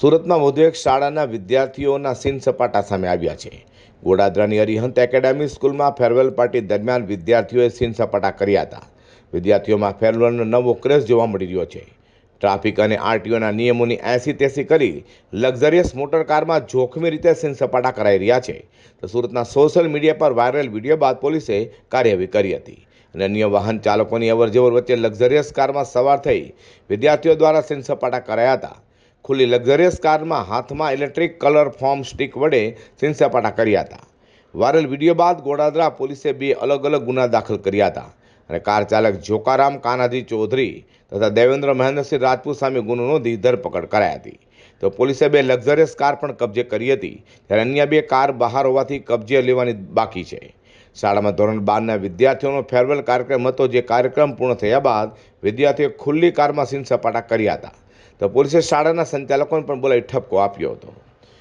સુરતમાં વધુ એક શાળાના વિદ્યાર્થીઓના સીન સપાટા સામે આવ્યા છે. ગોડાદરાની અરિહંત એકેડેમી સ્કૂલમાં ફેરવેલ પાર્ટી દરમિયાન વિદ્યાર્થીઓએ સીન સપાટા કર્યા હતા. વિદ્યાર્થીઓમાં ફેરવેલનો નવો ક્રેઝ જોવા મળી રહ્યો છે. ટ્રાફિક અને આરટીઓના નિયમોની એસી તેસી કરી લક્ઝરિયસ મોટર કારમાં જોખમી રીતે સીન સપાટા કરાઈ રહ્યા છે. તો સુરતના સોશિયલ મીડિયા પર વાયરલ વીડિયો બાદ પોલીસે કાર્યવાહી કરી હતી. અને અન્ય વાહન ચાલકોની અવરજવર વચ્ચે લક્ઝરિયસ કારમાં સવાર થઈ વિદ્યાર્થીઓ દ્વારા સીન સપાટા કરાયા હતા. ખુલ્લી લક્ઝરિયસ કારમાં હાથમાં ઇલેક્ટ્રિક કલર ફોર્મ સ્ટિક વડે સીન કર્યા હતા. વાયરલ વીડિયો બાદ ગોડાદરા પોલીસે બે અલગ અલગ ગુના દાખલ કર્યા હતા અને કાર ચાલક જોકારામ કાનાજી ચૌધરી તથા દેવેન્દ્ર મહેન્દ્રસિંહ રાજપૂત સામે ગુનો નોંધી ધરપકડ કરાઈ હતી. તો પોલીસે બે લક્ઝરિયસ કાર પણ કબજે કરી હતી ત્યારે અન્ય બે કાર બહાર હોવાથી કબજે લેવાની બાકી છે. શાળામાં ધોરણ બારના વિદ્યાર્થીઓનો ફેરવેલ કાર્યક્રમ હતો જે કાર્યક્રમ પૂર્ણ થયા બાદ વિદ્યાર્થીઓએ ખુલ્લી કારમાં સીન સપાટા કર્યા હતા. તો પોલીસે શાળાના સંચાલકોને પણ બોલાવી ઠપકો આપ્યો હતો.